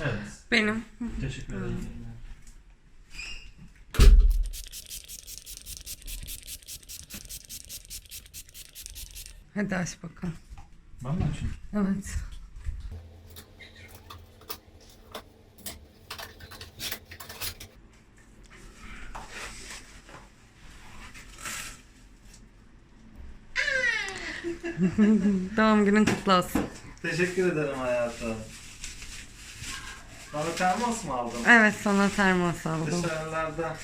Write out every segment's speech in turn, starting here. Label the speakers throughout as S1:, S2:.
S1: Evet.
S2: Benim.
S1: Teşekkür ederim.
S2: Hadi aç bakalım.
S1: Ben mi açayım?
S2: Evet. Doğum günün kutlu olsun.
S1: Teşekkür ederim hayatım. Bana termos mu aldın?
S2: Evet sana termos aldım.
S1: Dışarılarda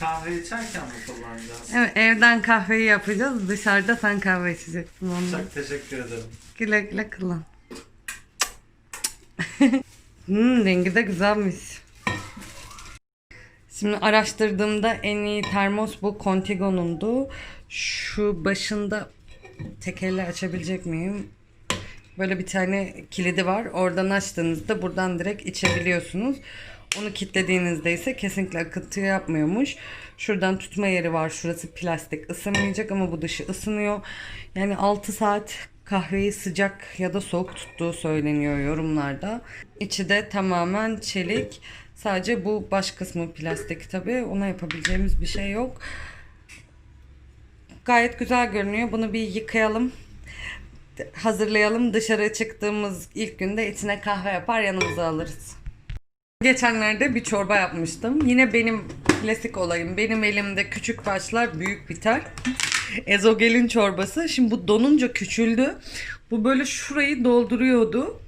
S1: kahve içerken mi kullanacağız?
S2: Evet evden kahveyi yapacağız. Dışarıda sen kahve içeceksin ondan.
S1: Çok teşekkür ederim.
S2: Güle güle kullan. hmm, rengi de güzelmiş. Şimdi araştırdığımda en iyi termos bu Contigo'nundu. Şu başında tekerle açabilecek miyim? Böyle bir tane kilidi var. Oradan açtığınızda buradan direkt içebiliyorsunuz. Onu kilitlediğinizde ise kesinlikle akıntı yapmıyormuş. Şuradan tutma yeri var. Şurası plastik ısınmayacak ama bu dışı ısınıyor. Yani 6 saat kahveyi sıcak ya da soğuk tuttuğu söyleniyor yorumlarda. İçi de tamamen çelik. Sadece bu baş kısmı plastik tabi. Ona yapabileceğimiz bir şey yok. Gayet güzel görünüyor. Bunu bir yıkayalım hazırlayalım. Dışarı çıktığımız ilk günde içine kahve yapar yanımıza alırız. Geçenlerde bir çorba yapmıştım. Yine benim klasik olayım. Benim elimde küçük başlar büyük biter. Ezogelin çorbası. Şimdi bu donunca küçüldü. Bu böyle şurayı dolduruyordu.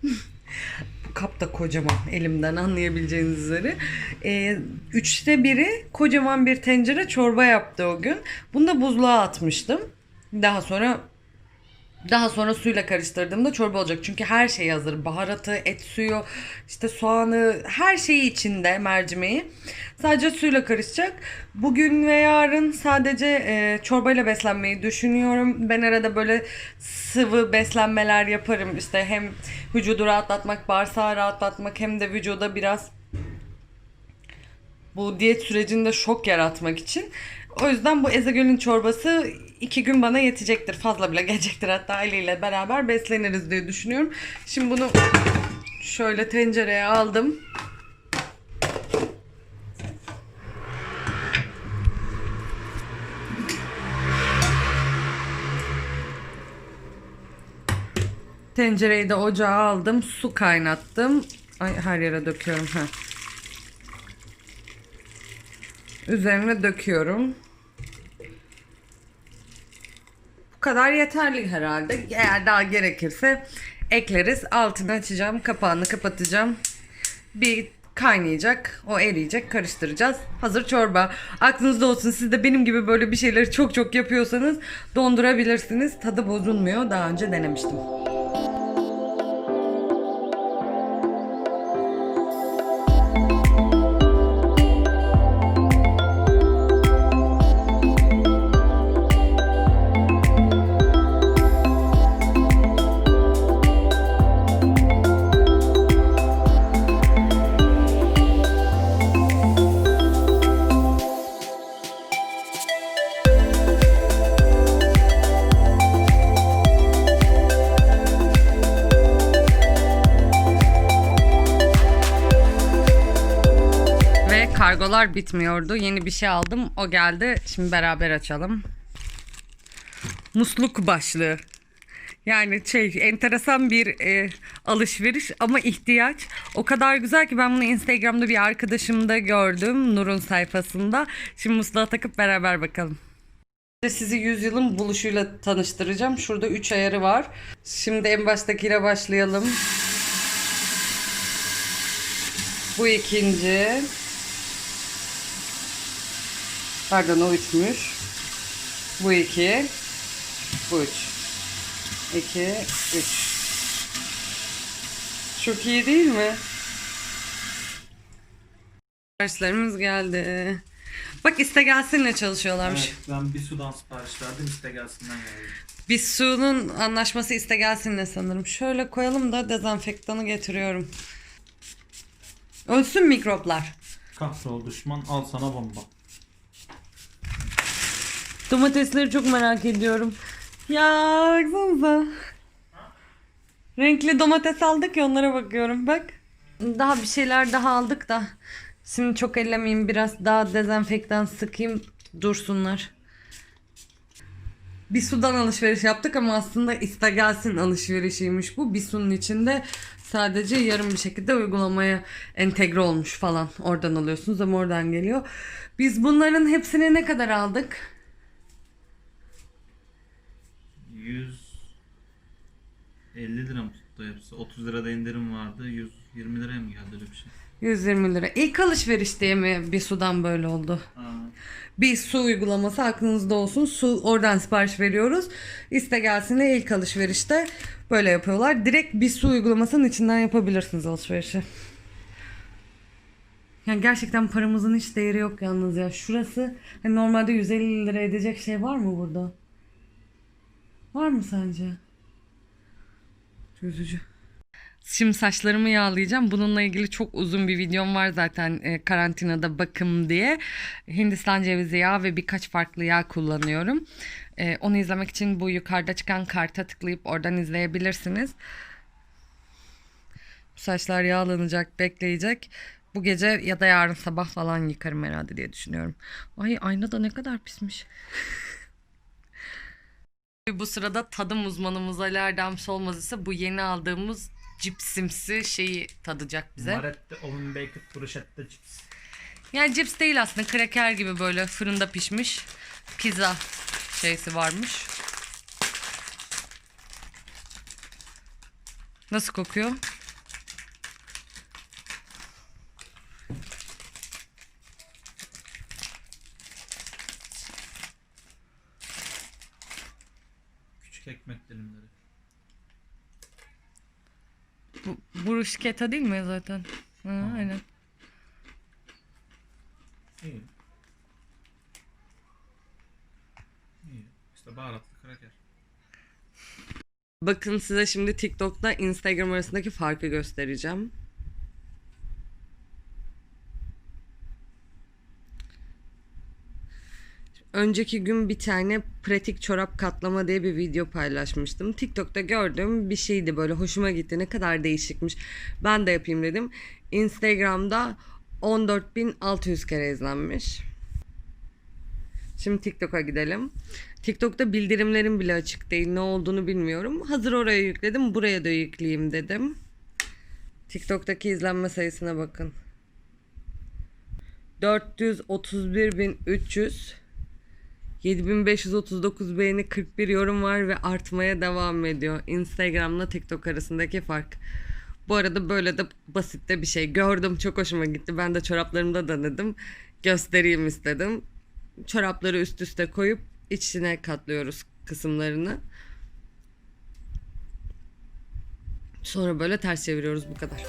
S2: bu kap da kocaman elimden anlayabileceğiniz üzere. Ee, üçte biri kocaman bir tencere çorba yaptı o gün. Bunu da buzluğa atmıştım. Daha sonra daha sonra suyla karıştırdığımda çorba olacak. Çünkü her şey hazır. Baharatı, et suyu, işte soğanı, her şeyi içinde mercimeği. Sadece suyla karışacak. Bugün ve yarın sadece e, çorbayla beslenmeyi düşünüyorum. Ben arada böyle sıvı beslenmeler yaparım. İşte hem vücudu rahatlatmak, bağırsağı rahatlatmak hem de vücuda biraz bu diyet sürecinde şok yaratmak için. O yüzden bu Ezegöl'ün çorbası iki gün bana yetecektir. Fazla bile gelecektir hatta aileyle beraber besleniriz diye düşünüyorum. Şimdi bunu şöyle tencereye aldım. Tencereyi de ocağa aldım. Su kaynattım. Ay her yere döküyorum. ha. Üzerine döküyorum. Bu kadar yeterli herhalde. Eğer daha gerekirse ekleriz. Altını açacağım. Kapağını kapatacağım. Bir kaynayacak. O eriyecek. Karıştıracağız. Hazır çorba. Aklınızda olsun. Siz de benim gibi böyle bir şeyleri çok çok yapıyorsanız dondurabilirsiniz. Tadı bozulmuyor. Daha önce denemiştim. Kargolar bitmiyordu. Yeni bir şey aldım. O geldi. Şimdi beraber açalım. Musluk başlığı. Yani şey enteresan bir e, alışveriş ama ihtiyaç. O kadar güzel ki ben bunu Instagram'da bir arkadaşımda gördüm. Nur'un sayfasında. Şimdi musluğa takıp beraber bakalım. Sizi yüzyılın buluşuyla tanıştıracağım. Şurada 3 ayarı var. Şimdi en baştakiyle başlayalım. Bu ikinci. Pardon o üçmüş. Bu iki. Bu üç. İki, üç. Çok iyi değil mi? Derslerimiz geldi. Bak iste gelsinle çalışıyorlarmış.
S1: Evet, ben bir sudan sipariş verdim. iste gelsinden geldim.
S2: Biz suyunun anlaşması iste gelsinle sanırım. Şöyle koyalım da dezenfektanı getiriyorum. Ölsün mikroplar.
S1: Kahrol düşman al sana bomba.
S2: Domatesleri çok merak ediyorum. Ya baksanıza. Renkli domates aldık ya onlara bakıyorum bak. Daha bir şeyler daha aldık da. Şimdi çok ellemeyeyim biraz daha dezenfektan sıkayım dursunlar. Bir sudan alışveriş yaptık ama aslında istagelsin alışverişiymiş bu. Bir sunun içinde sadece yarım bir şekilde uygulamaya entegre olmuş falan. Oradan alıyorsunuz ama oradan geliyor. Biz bunların hepsini ne kadar aldık?
S1: 150 lira mı tuttu hepsi? 30 lirada indirim vardı. 120 liraya mı geldi öyle bir şey?
S2: 120 lira. İlk alışveriş diye mi bir sudan böyle oldu?
S1: Aa,
S2: Bir su uygulaması aklınızda olsun. Su oradan sipariş veriyoruz. İste gelsin ilk alışverişte böyle yapıyorlar. Direkt bir su uygulamasının içinden yapabilirsiniz alışverişi. Yani gerçekten paramızın hiç değeri yok yalnız ya. Şurası hani normalde 150 lira edecek şey var mı burada? Var mı sence? Üzücü. Şimdi saçlarımı yağlayacağım. Bununla ilgili çok uzun bir videom var zaten e, karantinada bakım diye. Hindistan cevizi yağı ve birkaç farklı yağ kullanıyorum. E, onu izlemek için bu yukarıda çıkan karta tıklayıp oradan izleyebilirsiniz. Bu saçlar yağlanacak, bekleyecek. Bu gece ya da yarın sabah falan yıkarım herhalde diye düşünüyorum. Ay ayna da ne kadar pismiş. Bu sırada tadım uzmanımız Ali Erdem Solmaz ise bu yeni aldığımız cipsimsi şeyi tadacak bize.
S1: Marette oven baked bruschetta chips.
S2: Yani cips değil aslında kraker gibi böyle fırında pişmiş pizza şeysi varmış. Nasıl kokuyor? Bu, bruschetta değil mi zaten? Ha, aynen.
S1: İyi. İyi. İşte baharatlı kraker.
S2: Bakın size şimdi TikTok'ta Instagram arasındaki farkı göstereceğim. Önceki gün bir tane pratik çorap katlama diye bir video paylaşmıştım. TikTok'ta gördüğüm bir şeydi böyle hoşuma gitti. Ne kadar değişikmiş. Ben de yapayım dedim. Instagram'da 14.600 kere izlenmiş. Şimdi TikTok'a gidelim. TikTok'ta bildirimlerim bile açık değil. Ne olduğunu bilmiyorum. Hazır oraya yükledim. Buraya da yükleyeyim dedim. TikTok'taki izlenme sayısına bakın. 431.300 7539 beğeni 41 yorum var ve artmaya devam ediyor. Instagram'la TikTok arasındaki fark. Bu arada böyle de basit de bir şey. Gördüm çok hoşuma gitti. Ben de çoraplarımda denedim. Göstereyim istedim. Çorapları üst üste koyup içine katlıyoruz kısımlarını. Sonra böyle ters çeviriyoruz bu kadar.